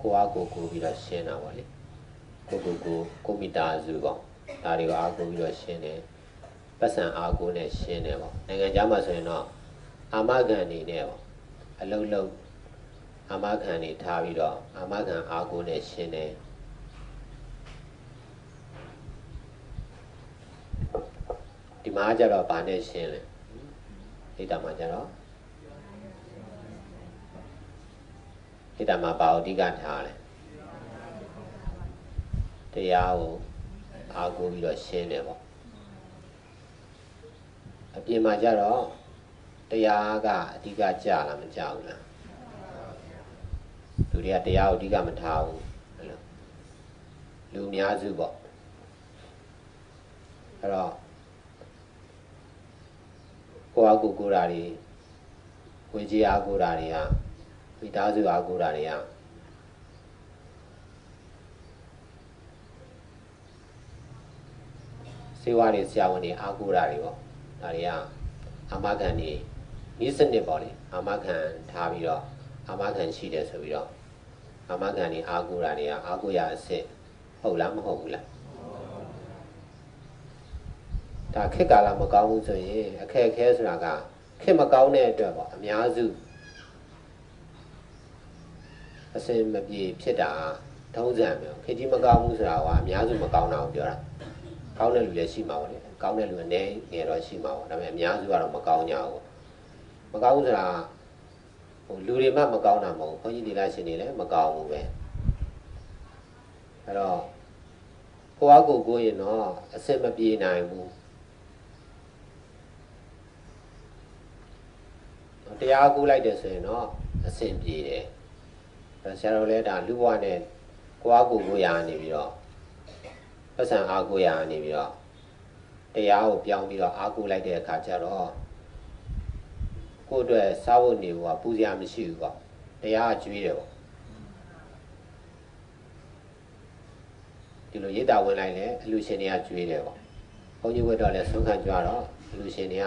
ကိုအားကိုကိုပြီးတော့ရှင်းတာပေါ့လေကိုကိုကိုကိုမိသားစုပေါ့ဒါတွေကိုအားကိုပြီးတော့ရှင်းတယ်ပတ်စံအားကိုနဲ့ရှင်းတယ်ပေါ့နိုင်ငံခြားမှာဆိုရင်တော့အာမခံနေနဲ့ပေါ့အလုံးလုံးအာမခံနေထားပြီးတော့အာမခံအားကိုနဲ့ရှင်းတယ်ဒီမှာကျတော့ဗာနဲ့ရှင်းလဲဣဒ္ဓမှာကျတော့ ဣဒ္ဓမှာဘာအဓိကထားလဲတရားကိုအားကိုးပြီးတော့ရှင်းတယ်ပေါ့အပြင်မှာကျတော့တရားကအဓိကကြလားမကြဘူးလားလူတွေကတရားကိုအဓိကမထားဘူးအဲ့လိုလူအများစုပေါ့အဲ့တော့ကိုယ့်အကူကိုယ်ဓာတွေဝေကြီးအားကိုယ်ဓာတွေက မိသားစုအားကိုယ်ဓာတွေကစေဝါတွေဆရာဝန်တွေအားကိုးတာတွေပေါ့ဒါတွေကအာမခံနေဤစနစ်ပေါ့လေအာမခံထားပြီးတော့အာမခံရှိတယ်ဆိုပြီးတော့အာမခံနေအားကိုးတာတွေကအားကိုးရအစ်စ်ဟုတ်လားမဟုတ်ဘူးလားဒါခက်ကာလမကောင်းဘူးဆိုရင်အခက်အခဲဆိုတာကခက်မကောင်းတဲ့အတွက်ပေါ့အများစု အစင်မပြေဖြစ်တာထုံးစံမျိုးခေကြီးမကောင်းဘူးဆိုတာကအများစုမကောင်းတာကိုပြောတာကောင်းတဲ့လူလည်းရှိမှာပေါ့လေကောင်းတဲ့လူလည်းနည်းငယ်တော့ရှိမှာပေါ့ဒါပေမဲ့အများစုကတော့မကောင်းကြဘူးမကောင်းဘူးဆိုတာဟိုလူတွေမှမကောင်းတာမဟုတ်ဘူးခွန်ကြီးဒီလာရှင်တွေလည်းမကောင်းဘူးပဲအဲ့တော့ကိုယ့်အကိုကိုရင်တော့အစင်မပြေနိုင်ဘူးတရားကူးလိုက်တယ်ဆိုရင်တော့အဆင်ပြေတယ် ဆရာတော်လည်းဒါလူဘဝနဲ့ကိုယ့်အကိုကိုရာနေပြီးတော့ပတ်စံအားကိုရာနေပြီးတော့တရားကိုပြောင်းပြီးတော့အားကိုလိုက်တဲ့အခါကျတော့ကိုယ့်အတွက်စားဖို့နေဖို့ကပူစရာမရှိဘူးပေါ့တရားကကျွေးတယ်ပေါ့ဒီလိုရိတ်တာဝင်လိုက်လေအလူရှင်တွေကကျွေးတယ်ပေါ့ဘုန်းကြီးဝတ်တော့လဲဆုံးခံကြတော့အလူရှင်တွေက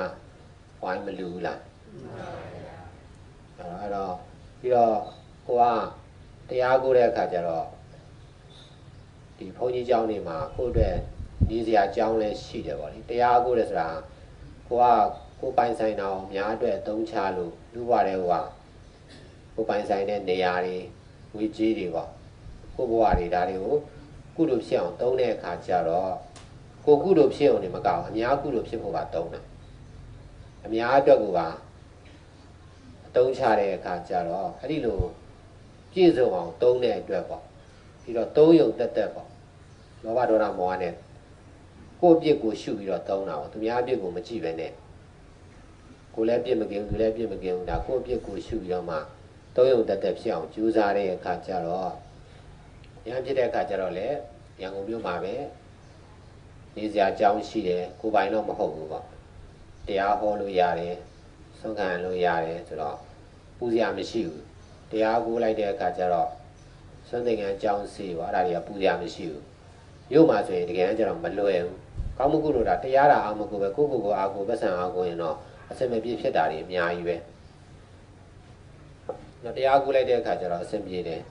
ဝိုင်းမလူဘူးလားအဲ့တော့ပြီးတော့ကိုက တရားကိုတဲ့အခါကျတော့ဒီဘုန်းကြီးကျောင်းနေမှာကိုယ့်အတွက်နေစရာကျောင်းလည်းရှိတယ်ပေါ့လေတရားကိုတဲ့ဆိုတာကိုကကိုပိုင်ဆိုင်တော်များအတွက်အသုံးချလို့လူဘဝတဲ့ဟိုကကိုပိုင်ဆိုင်တဲ့နေရာတွေဝေကြီးတွေပေါ့ကိုဘဝတွေဒါတွေကိုကုသိုလ်ဖြစ်အောင်သုံးတဲ့အခါကျတော့ကိုကုသိုလ်ဖြစ်အောင်နေမကောက်အများကုသိုလ်ဖြစ်ဖို့ပါသုံးတာအများအတွက်ကအသုံးချတဲ့အခါကျတော့အဲ့ဒီလို ပြည့်စုံအောင်သုံးတဲ့အတွက်ပေါ့ပြီးတော့သုံးယုံတက်တက်ပေါ့လောဘဒေါသမောဟနဲ့ကိုယ့်အပြစ်ကိုရှုပြီးတော့သုံးတာပေါ့သူများအပြစ်ကိုမကြည့်ပဲနဲ့ကိုလည်းပြစ်မကင်းသူလည်းပြစ်မကင်းဘူးဒါကိုယ့်အပြစ်ကိုရှုပြီးတော့မှသုံးယုံတက်တက်ဖြစ်အောင်ကြိုးစားတဲ့အခါကျတော့ရဟန်းဖြစ်တဲ့အခါကျတော့လေရန်ကုန်မြို့မှာပဲနေစရာအကြောင်းရှိတယ်ကိုပိုင်တော့မဟုတ်ဘူးပေါ့တရားဟောလို့ရတယ်ဆုံးခံလို့ရတယ်ဆိုတော့ပူစရာမရှိဘူး တရားကိုလိုက်တဲ့အခါကျတော့စွန့်သင်္ကန်းအကြောင်းစီပါအဲ့ဒါတွေကပူစရာမရှိဘူးမြို့မှာဆိုရင်တကယ်ကျတော့မလွယ်ဘူးကောင်းမှုကုလို့တာတရားတာအာမကုပဲကိုကိုကိုအာကိုပတ်စံအာကိုရင်တော့အစင်မပြေဖြစ်တာတွေအများကြီးပဲတော့တရားကိုလိုက်တဲ့အခါကျတော့အစင်ပြေတယ်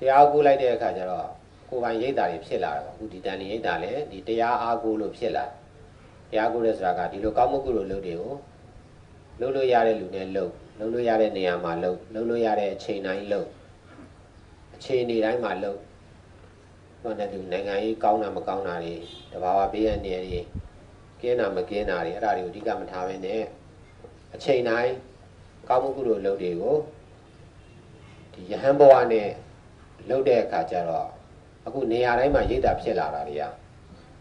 တရားကိုလိုက်တဲ့အခါကျတော့ကိုယ်ပိုင်ရိတ်တာတွေဖြစ်လာတယ်ပေါ့အခုဒီတန်ရိတ်တာလည်းဒီတရားအားကိုလို့ဖြစ်လာတ ရားကိုလဲဆိုတာကဒီလိုကောင်းမှုကုလို့လုပ်တွေကိုလုပ်လို့ရတဲ့လူနဲ့လုပ်လုပ်လို့ရတဲ့နေရာမှာလုပ်လုပ်လို့ရတဲ့အချိန်တိုင်းလုပ်အချိန်နေတိုင်းမှာလုပ်ဘာနဲ့ဒီနိုင်ငံရေးကောင်းတာမကောင်းတာတွေတဘာဝဘေးရန်တွေကင်းတာမကင်းတာတွေအဲ့ဒါတွေကိုအဓိကမထားဘဲနဲ့အချိန်တိုင်းကောင်းမှုကုလို့လုပ်တွေကိုဒီယဟန်ဘဝနဲ့လုပ်တဲ့အခါကျတော့အခုနေရာတိုင်းမှာရိတ်တာဖြစ်လာတာတွေက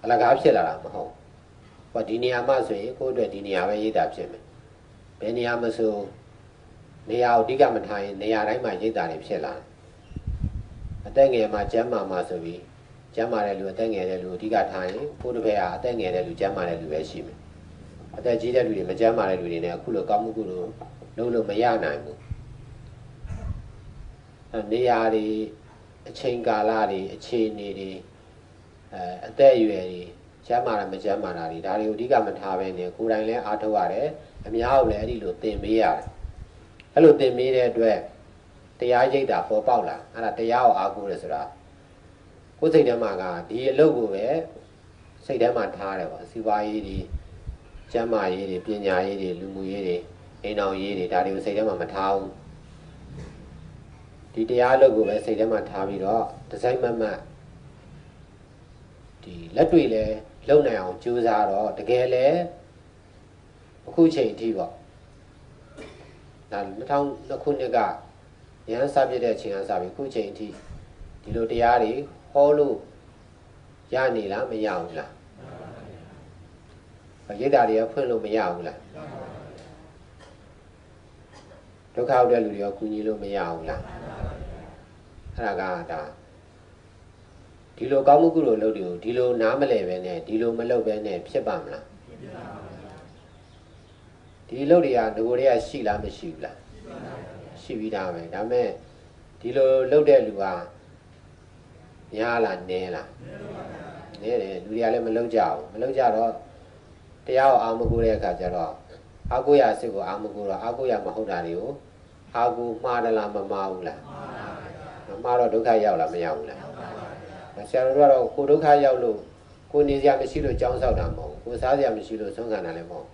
အလကားဖြစ်လာတာမဟုတ် ဟောဒီနေရာမှာဆိုရင်ကိုယ့်အတွက်ဒီနေရာပဲရိတ်တာဖြစ်မယ်ဘယ်နေရာမဆိုနေရာကိုအဓိကမထားရင်နေရာတိုင်းမှာရိတ်တာတွေဖြစ်လာတယ်အသက်ငယ်မှာကျမ်းမာမှာဆိုပြီးကျမ်းမာတဲ့လူအသက်ငယ်တဲ့လူအဓိကထားရင်ကိုယ့်တစ်ဖက်ကအသက်ငယ်တဲ့လူကျမ်းမာတဲ့လူပဲရှိမယ်အသက်ကြီးတဲ့လူတွေမကျမ်းမာတဲ့လူတွေနဲ့အခုလိုကောင်းမှုကုလို့လုံးလို့မရနိုင်ဘူးနေရာတွေအချိန်ကာလတွေအခြေအနေတွေအဲအသက်အရွယ်တွေ ကျမ်းမာတာမကျမ်းမာတာတွေဒါတွေကိုအဓိကမထားဘဲနဲ့ကိုယ်တိုင်လည်းအားထုတ်ရတယ်အများကိုလည်းအဲ့ဒီလိုသင်ပေးရတယ်အဲ့လိုသင်ပေးတဲ့အတွက်တရားရိပ်တာပေါ်ပေါက်လာအဲ့ဒါတရားကိုအားကိုးတယ်ဆိုတာကိုယ်စိတ်ထဲမှာကဒီအလုပ်ကိုပဲစိတ်ထဲမှာထားတယ်ပေါ့စီပွားရေးတွေကျမ်းမာရေးတွေပညာရေးတွေလူမှုရေးတွေအိမ်အောင်ရေးတွေဒါတွေကိုစိတ်ထဲမှာမထားဘူးဒီတရားအလုပ်ကိုပဲစိတ်ထဲမှာထားပြီးတော့ဒီဇိုင်းမတ်မတ်ဒီလက်တွေလည်း လုံနိုင်အောင်ကြိုးစားတော့တကယ်လည်းအခုချိန်အထိပေါ့ဒါ2000ခုနှစ်ကရဟန်းစပြတဲ့အချိန်ကစပြီးအခုချိန်အထိဒီလိုတရားတွေဟောလို့ရနေလားမရဘူးလားရိတ်တာတွေကဖွင့်လို့မရဘူးလားဒုက္ခရောက်တဲ့လူတွေရောကူညီလို့မရဘူးလားအဲ့ဒါကဒါ ဒီလိုကောင်းမှုကုသိုလ်လုပ်တွေကိုဒီလိုနားမလဲပဲနဲ့ဒီလိုမလုပ်ပဲနဲ့ဖြစ်ပါမလားဒီလုပ်တွေကငကိုတွေကရှိလားမရှိဘူးလားရှိပြီးသားပဲဒါမဲ့ဒီလိုလုပ်တဲ့လူကများလားနည်းလားနည်းတယ်လူတွေကလည်းမလုပ်ကြဘူးမလုပ်ကြတော့တရားကိုအာမကိုတဲ့အခါကျတော့အာကိုရစစ်ကိုအာမကိုတော့အာကိုရမဟုတ်တာတွေကိုအာကိုမှားတယ်လားမမှားဘူးလားမှားတော့ဒုက္ခရောက်လားမရောက်ဘူးလား ဆရာတော်ကတော့ကိုဒုက္ခရောက်လို့ကိုနေစရာမရှိလို့ကြောင်းဆောက်တာမဟုတ်ဘူးကိုစားစရာမရှိလို့ဆုံးခံတာလည်းမဟုတ်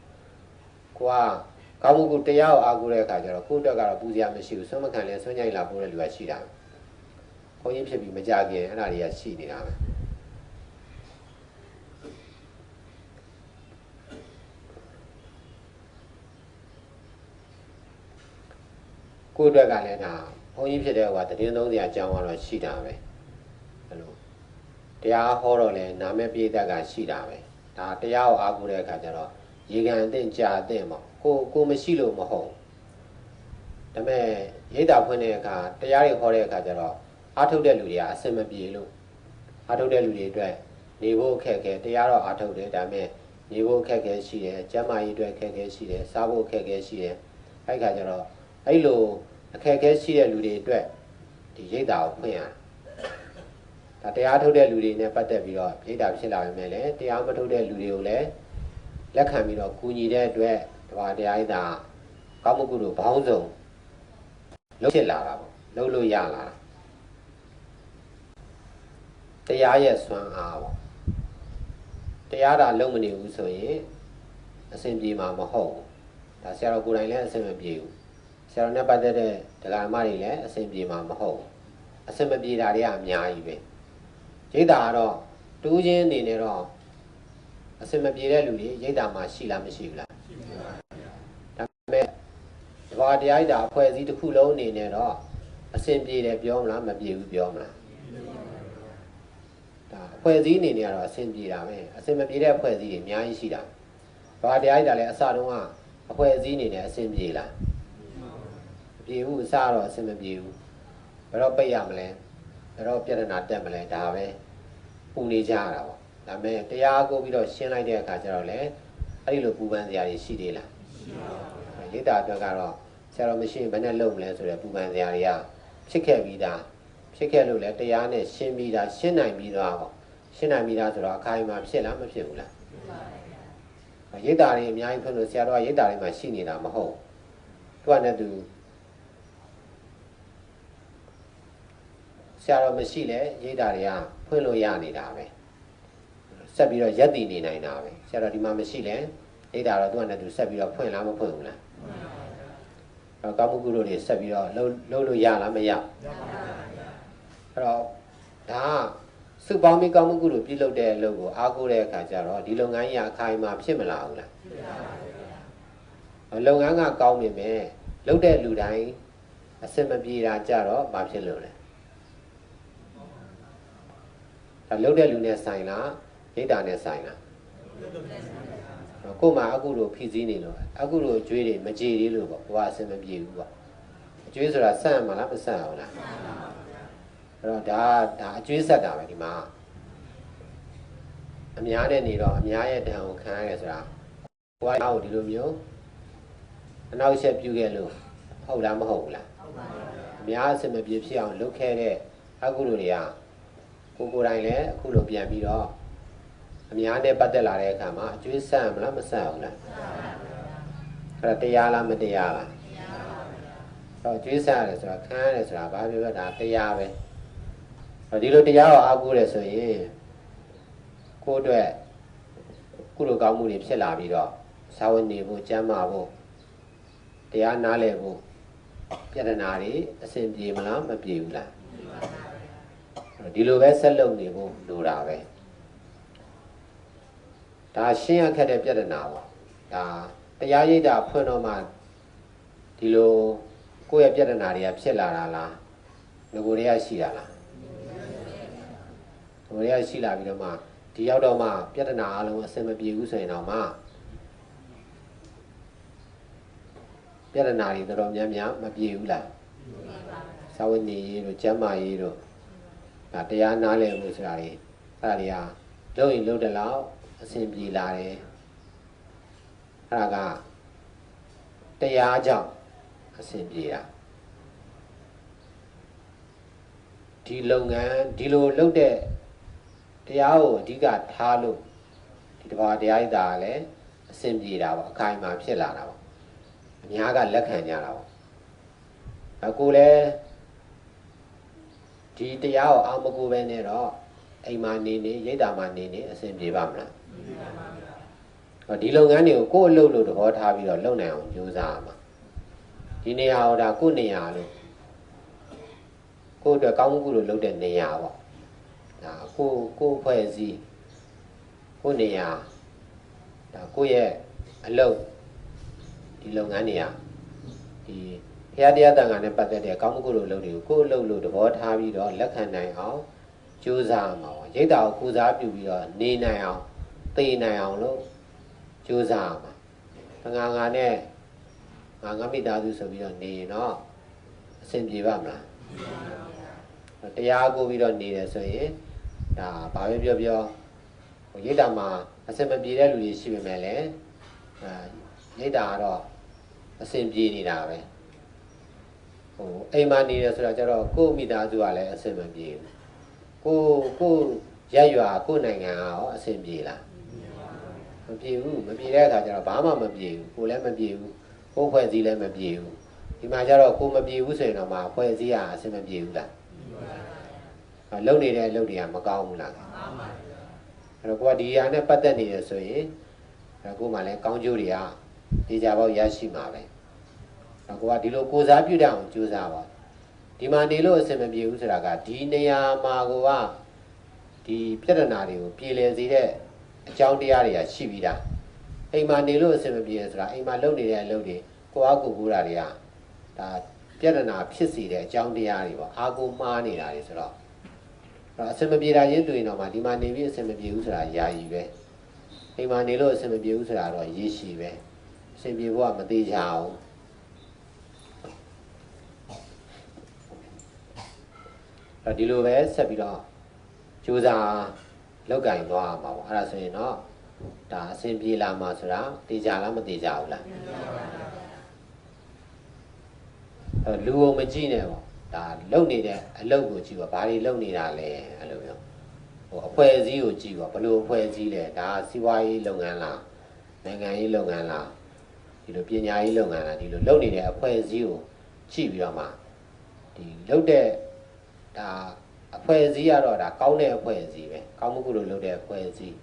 ကိုကကောင်းမှုကိုတရားကိုအားကိုးတဲ့အခါကျတော့ကိုယ့်အတွက်ကတော့ပူစရာမရှိဘူးဆုံးမခံလဲဆုံးညိုင်လာပို့တဲ့လူကရှိတာဘုန်းကြီးဖြစ်ပြီးမကြခင်အဲ့ဒါတွေကရှိနေတာပဲကိုယ့်အတွက်ကလည်းဒါဘုန်းကြီးဖြစ်တဲ့ဟိုကတည်င်းသုံးစရာအကြောင်းကတော့ရှိတာပဲအဲ့လို တရားဟောတော့လဲနာမည်ပြည့်တတ်ကရှိတာပဲဒါတရားကိုအားကိုးတဲ့အခါကျတော့ရေကန်အသင့်ကြာအသင့်ပေါ့ကိုကိုမရှိလို့မဟုတ်ဒါပေမဲ့ရိတ်တာဖွင့်တဲ့အခါတရားတွေဟောတဲ့အခါကျတော့အားထုတ်တဲ့လူတွေကအစင်မပြေလို့အားထုတ်တဲ့လူတွေအတွက်နေဖို့အခက်အခဲတရားတော့အားထုတ်တယ်ဒါပေမဲ့နေဖို့အခက်အခဲရှိတယ်ကျန်းမာရေးအတွက်အခက်အခဲရှိတယ်စားဖို့အခက်အခဲရှိတယ်အဲ့ခါကျတော့အဲ့လိုအခက်အခဲရှိတဲ့လူတွေအတွက်ဒီရိတ်တာကိုဖွင့်ရ ဒါတရားထုတ်တဲ့လူတွေနဲ့ပတ်သက်ပြီးတော့ရိတ်တာဖြစ်လာပေမဲ့လည်းတရားမထုတ်တဲ့လူတွေကိုလည်းလက်ခံပြီးတော့ကူညီတဲ့အတွက်တဘာတရားရိတ်တာကောင်းမှုကုသိုလ်ဘောင်းဆုံးလုပ်ဖြစ်လာတာပေါ့လုပ်လို့ရလာတာတရားရဲ့စွမ်းအားပေါ့တရားတာလုံးမနေဘူးဆိုရင်အဆင်ပြေမှာမဟုတ်ဘူးဒါဆရာတော်ကိုယ်တိုင်လည်းအဆင်မပြေဘူးဆရာတော်နဲ့ပတ်သက်တဲ့ဒကာမတွေလည်းအဆင်ပြေမှာမဟုတ်ဘူးအဆင်မပြေတာတွေကအများကြီးပဲ ရိတ်တာကတော့တူးချင်းအနေနဲ့တော့အဆင်မပြေတဲ့လူတွေရိတ်တာမှာရှိလားမရှိဘူးလားရှိပါဘူးဒါပေမဲ့ဒီဘာတရားရိတ်တာအဖွဲ့အစည်းတစ်ခုလုံးအနေနဲ့တော့အဆင်ပြေတယ်ပြောမလားမပြေဘူးပြောမလားဒါအဖွဲ့အစည်းအနေနဲ့ကတော့အဆင်ပြေတာပဲအဆင်မပြေတဲ့အဖွဲ့အစည်းတွေအများကြီးရှိတာဘာတရားရိတ်တာလည်းအစတုန်းကအဖွဲ့အစည်းအနေနဲ့အဆင်ပြေလားပြေဘူးအစတော့အဆင်မပြေဘူးဘယ်တော့ပိတ်ရမလဲ ဘယ်တော့ပြဿနာတက်မလဲဒါပဲပူနေကြရတာပေါ့ဒါပေမဲ့တရားကိုပြီးတော့ရှင်းလိုက်တဲ့အခါကျတော့လေအဲ့ဒီလိုပူပန်စရာတွေရှိသေးလားရှိပါဘူးရိတ်တာအတွက်ကတော့ဆရာတော်မရှိရင်ဘယ်နဲ့လုပ်မလဲဆိုတော့ပူပန်စရာတွေကဖြစ်ခဲ့ပြီးသားဖြစ်ခဲ့လို့လည်းတရားနဲ့ရှင်းပြီးသားရှင်းနိုင်ပြီးသားပေါ့ရှင်းနိုင်ပြီးသားဆိုတော့အခိုင်အမာဖြစ်လားမဖြစ်ဘူးလားဖြစ်ပါဘူးရိတ်တာတွေအများကြီးဖွင့်လို့ဆရာတော်ကရိတ်တာတွေမှာရှိနေတာမဟုတ်သူကလည်းသူ ဆရာတော်မရှိလဲရိတ်တာတွေကဖွင့်လို့ရနေတာပဲဆက်ပြီးတော့ရက်တည်နေနိုင်တာပဲဆရာတော်ဒီမှာမရှိလဲရိတ်တာတော့သူကလည်းသူဆက်ပြီးတော့ဖွင့်လားမဖွင့်ဘူးလားအဲ့တော့ကောင်းမှုကုသိုလ်တွေဆက်ပြီးတော့လှုပ်လှုပ်လို့ရလားမရအဲ့တော့ဒါစုပေါင်းပြီးကောင်းမှုကုသိုလ်ပြုလုပ်တဲ့အလုပ်ကိုအားကိုးတဲ့အခါကျတော့ဒီလုပ်ငန်းကြီးအခိုင်အမာဖြစ်မလာဘူးလားဖြစ်ပါဘူးလုပ်ငန်းကကောင်းနေမယ်လုပ်တဲ့လူတိုင်းအစင်မပြေတာကြတော့မဖြစ်လို့လဲ ဒါလုတ်တဲ့လူနဲ့ဆိုင်လားရိတ်တာနဲ့ဆိုင်လားကို့မှာအကုလိုဖိစည်းနေလို့အကုလိုကျွေးတွေမကြေသေးလို့ပေါ့ဘဝအဆင်မပြေဘူးပေါ့အကျွေးဆိုတာဆက်ရမှာလားမဆက်အောင်လားအဲ့တော့ဒါဒါအကျွေးဆက်တာပဲဒီမှာအများနဲ့နေတော့အများရဲ့တံကိုခံရတယ်ဆိုတာဘဝကိုဒီလိုမျိုးအနောက်ရှက်ပြုခဲ့လို့ဟုတ်လားမဟုတ်ဘူးလားဟုတ်ပါဘူးအများအဆင်မပြေဖြစ်အောင်လုပ်ခဲ့တဲ့အကုလိုတွေက ကိုကိုယ်တိုင်လည်းအခုလိုပြန်ပြီးတော့အများနဲ့ပတ်သက်လာတဲ့အခါမှာအကျွေးဆက်မလားမဆက်အောင်လားအဲ့ဒါတရားလားမတရားလားတော့ကျွေးစားရတယ်ဆိုတာခံရတယ်ဆိုတာဘာပြောလဲဒါတရားပဲဒီလိုတရားကိုအားကိုးတယ်ဆိုရင်ကိုယ့်အတွက်ကုလိုကောင်းမှုတွေဖြစ်လာပြီးတော့သာဝနေဖို့ကျမ်းမာဖို့တရားနားလည်ဖို့ပြဿနာတွေအဆင်ပြေမလားမပြေဘူးလား ဒီလိုပဲဆက်လုပ်နေဖို့လိုတာပဲဒါရှင်းရခက်တဲ့ပြဿနာပေါ့ဒါတရားရိပ်တာဖွင့်တော့မှဒီလိုကိုယ့်ရဲ့ပြဿနာတွေကဖြစ်လာတာလားငကိုတွေကရှိတာလားငကိုတွေကရှိလာပြီးတော့မှဒီရောက်တော့မှပြဿနာအလုံးအဆင်မပြေဘူးဆိုရင်တော့မှပြဿနာတွေတော်တော်များများမပြေဘူးလားသာဝနေရေးတို့ကျမ်းမာရေးတို့ ဒါတရားနားလည်မှုဆိုတာတွေအဲ့ဒါတွေကလုံးရင်လုံးတယ်လောက်အဆင်ပြေလာတယ်အဲ့ဒါကတရားကြောင့်အဆင်ပြေတာဒီလုပ်ငန်းဒီလိုလုပ်တဲ့တရားကိုအဓိကထားလို့ဒီတဘာတရားရည်တာလည်းအဆင်ပြေတာပေါ့အခိုင်အမာဖြစ်လာတာပေါ့အများကလက်ခံကြတာပေါ့အခုလည်း ဒီတရားကိုအာမကူပဲနဲ့တော့အိမ်မှာနေနေရိတ်တာမှာနေနေအဆင်ပြေပါမလားဟောဒီလုပ်ငန်းတွေကိုကိုယ့်အလုပ်လို့သဘောထားပြီးတော့လုပ်နိုင်အောင်ကြိုးစားရမှာဒီနေရာဟောဒါကိုယ့်နေရာလို့ကိုယ့်အတွက်ကောင်းမှုလို့လုပ်တဲ့နေရာပေါ့ဒါကိုကိုဖွဲ့စည်းကိုနေရာဒါကိုရဲ့အလုပ်ဒီလုပ်ငန်းနေရာဒီ ဘုရားတရားတန်ခါနဲ့ပတ်သက်တဲ့ကောင်းမှုလို့လုပ်တွေကိုကိုယ်အလုပ်လို့သဘောထားပြီးတော့လက်ခံနိုင်အောင်ကြိုးစားမှာပေါ့ရိတ်တာကိုကုစားပြုပြီးတော့နေနိုင်အောင်သိနိုင်အောင်လို့ကြိုးစားမှာတန်ခါငါနဲ့ငါငါမိသားစုဆိုပြီးတော့နေရင်တော့အဆင်ပြေပါမလားတရားကိုပြီးတော့နေတယ်ဆိုရင်ဒါဘာပဲပြောပြောဟိုရိတ်တာမှာအဆင်မပြေတဲ့လူတွေရှိပေမဲ့လည်းအာရိတ်တာကတော့အဆင်ပြေနေတာပဲ ဟိုအိမ်မှာနေတယ်ဆိုတာကျတော့ကိုယ့်မိသားစုကလည်းအဆင်မပြေဘူးကိုကိုရက်ရွာကိုနိုင်ငံကရောအဆင်ပြေလားမပြေဘူးမပြေတဲ့အခါကျတော့ဘာမှမပြေဘူးကိုလည်းမပြေဘူးကိုဖွဲ့စည်းလည်းမပြေဘူးဒီမှာကျတော့ကိုမပြေဘူးဆိုရင်တော့မှဖွဲ့စည်းရအဆင်မပြေဘူးလားလုံနေတဲ့အလုပ်တွေကမကောင်းဘူးလားကောင်းပါဘူးအဲ့တော့ကိုကဒီဟာနဲ့ပတ်သက်နေတယ်ဆိုရင်အဲ့ကိုမှလည်းကောင်းကျိုးတွေကဒေကြပေါက်ရရှိမှာပဲအဲ့ ကိုကဒီလိုကိုစားပြုတတ်အောင်ကြိုးစားပါဒီမှာနေလို့အဆင်မပြေဘူးဆိုတာကဒီနေရာမှာကိုကဒီပြဿနာတွေကိုပြည်လည်စေတဲ့အကြောင်းတရားတွေကရှိပြီးသားအိမ်မှာနေလို့အဆင်မပြေဆိုတာအိမ်မှာလုပ်နေတဲ့အလုပ်တွေကိုအားကိုကူတာတွေကဒါပြဿနာဖြစ်စေတဲ့အကြောင်းတရားတွေပေါ့အားကိုမှားနေတာတွေဆိုတော့အဆင်မပြေတာချင်းတွေ့ရင်တော့မှဒီမှာနေပြီးအဆင်မပြေဘူးဆိုတာယာယီပဲအိမ်မှာနေလို့အဆင်မပြေဘူးဆိုတာတော့ရည်ရှိပဲအဆင်ပြေဖို့ကမသေးချအောင် အဲဒီလိုပဲဆက်ပြီးတော့ကြိုးစားလောက်ကင်သွားမှာပေါ့အဲ့ဒါဆိုရင်တော့ဒါအဆင်ပြေလာမှာဆိုတာတေချာလားမတေချာဘူးလားအဲလူုံမကြည့်နဲ့ပေါ့ဒါလုံနေတဲ့အလုပ်ကိုကြည့်ပါဘာတွေလုံနေတာလဲအဲ့လိုမျိုးဟိုအဖွဲ့အစည်းကိုကြည့်ပါဘယ်လိုအဖွဲ့အစည်းလဲဒါစီးပွားရေးလုပ်ငန်းလားနိုင်ငံရေးလုပ်ငန်းလားဒီလိုပညာရေးလုပ်ငန်းလားဒီလိုလုပ်နေတဲ့အဖွဲ့အစည်းကိုကြည့်ပြီးတော့မှဒီလုပ်တဲ့ ဒါအဖွဲ့အစည်းကတော့ဒါကောင်းတဲ့အဖွဲ့အစည်းပဲကောင်းမှုကုလို့လုပ်တဲ့အဖွဲ့အစည်း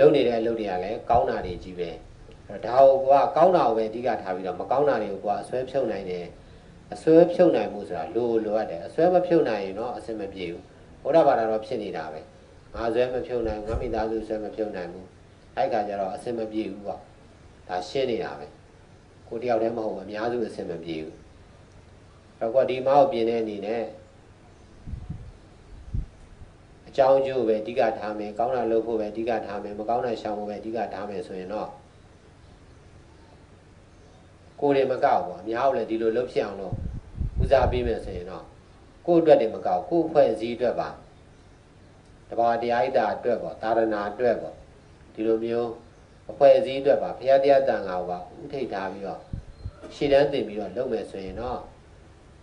လုပ်နေတဲ့အလုပ်တွေကလည်းကောင်းတာတွေကြီးပဲဒါကိုကကောင်းတာကိုပဲအဓိကထားပြီးတော့မကောင်းတာတွေကိုကအဆွဲဖြုတ်နိုင်တယ်အစွဲဖြုတ်နိုင်မှုဆိုတာလိုလိုအပ်တယ်အစွဲမဖြုတ်နိုင်ရင်တော့အဆင်မပြေဘူးဘုရားဘာသာတော့ဖြစ်နေတာပဲငါစွဲမဖြုတ်နိုင်ငါမိသားစုစွဲမဖြုတ်နိုင်ဘူးအဲ့ခါကျတော့အဆင်မပြေဘူးပေါ့ဒါရှင်းနေတာပဲကိုတယောက်တည်းမဟုတ်ဘူးအများစုအဆင်မပြေဘူး တော့ကဒီမောက်ပြင်တဲ့အနေနဲ့အကြောင်းကျိုးပဲအဓိကထားမယ်ကောင်းတာလုပ်ဖို့ပဲအဓိကထားမယ်မကောင်းတာရှောင်ဖို့ပဲအဓိကထားမယ်ဆိုရင်တော့ကိုယ်တွေမကောက်ဘူးအများလည်းဒီလိုလှုပ်ဖြစ်အောင်လို့ဦးစားပေးမယ်ဆိုရင်တော့ကိုယ့်အတွက်တွေမကောက်ကိုယ့်ဖွဲ့စည်းအတွက်ပါတဘာတရားဣဒ္ဓအတွက်ပေါ့သာရဏအတွက်ပေါ့ဒီလိုမျိုးအဖွဲ့အစည်းအတွက်ပါဘုရားတရားတန်ခါပါဥထိတ်ထားပြီးတော့ရှည်တန်းတင်ပြီးတော့လုပ်မယ်ဆိုရင်တော့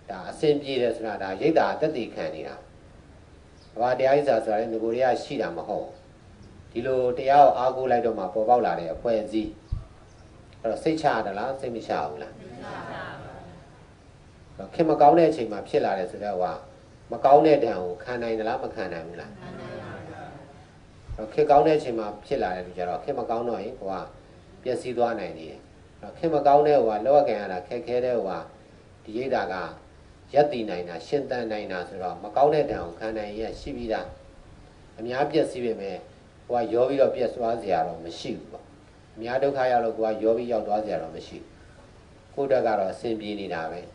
ဒါအစဉ်ပြေတယ်ဆိုတာဒါရိတ်တာတက်တည်ခံနေတာဘာတရားဣဒ္ဓဆိုတာလည်းငကိုတွေကရှိတာမဟုတ်ဒီလိုတရားကိုအားကိုးလိုက်တော့မှပေါ်ပေါက်လာတဲ့အဖွဲ့အစည်းအဲ့တော့စိတ်ချရတလားစိတ်မချဘူးလားတော့ခင်မကောင်းတဲ့အချိန်မှာဖြစ်လာတယ်ဆိုတော့ဟာမကောင်းတဲ့တံကိုခံနိုင်သလားမခံနိုင်ဘူးလားတော့ခင်ကောင်းတဲ့အချိန်မှာဖြစ်လာတယ်လို့ကြတော့ခင်မကောင်းတော့ရင်ကိုကပျက်စီးသွားနိုင်တယ်တော့ခင်မကောင်းတဲ့ဟိုကလောကကန်ရတာခက်ခဲတဲ့ဟိုကဒီရိတ်တာက ရက်တည်နိုင်တာရှင်းတန်နိုင်တာဆိုတော့မကောင်းတဲ့တံကိုခံနိုင်ရရှိပြီးသားအများပျက်စီးပေမဲ့ဟိုကရောပြီးတော့ပျက်သွားစရာတော့မရှိဘူးပေါ့အများဒုက္ခရောက်လို့ကိုကရောပြီးရောက်သွားစရာတော့မရှိဘူးကိုယ့်တက်ကတော့အဆင်ပြေနေတာပဲအဲ့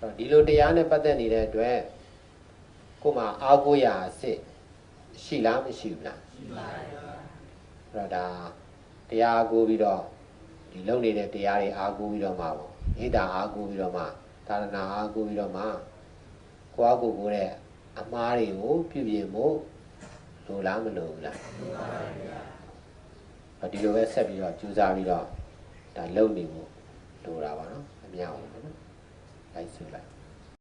တော့ဒီလိုတရားနဲ့ပတ်သက်နေတဲ့အတွက်ကိုယ်မှာအာကိုရာအစ်စ်ရှိလားမရှိဘူးလားရှိပါဘူးအဲ့တော့ဒါတရားအားကိုးပြီးတော့ဒီလုံနေတဲ့တရားတွေအားကိုးပြီးတော့မှပေါ့ဣဒ္ဓအားကိုးပြီးတော့မှ သာသနာအားကိုးပြီးတော့မှကိုယ့်အကိုယ်ကိုယ်ရဲ့အမားတွေကိုပြုပြင်ဖို့လိုလားမလိုဘူးလားလိုပါဘူးဒီလိုပဲဆက်ပြီးတော့ကြိုးစားပြီးတော့ဒါလုံနေဖို့လိုတာပါနော်အများအောင်ပေါ့နော်လိုက်ဆိုလိုက်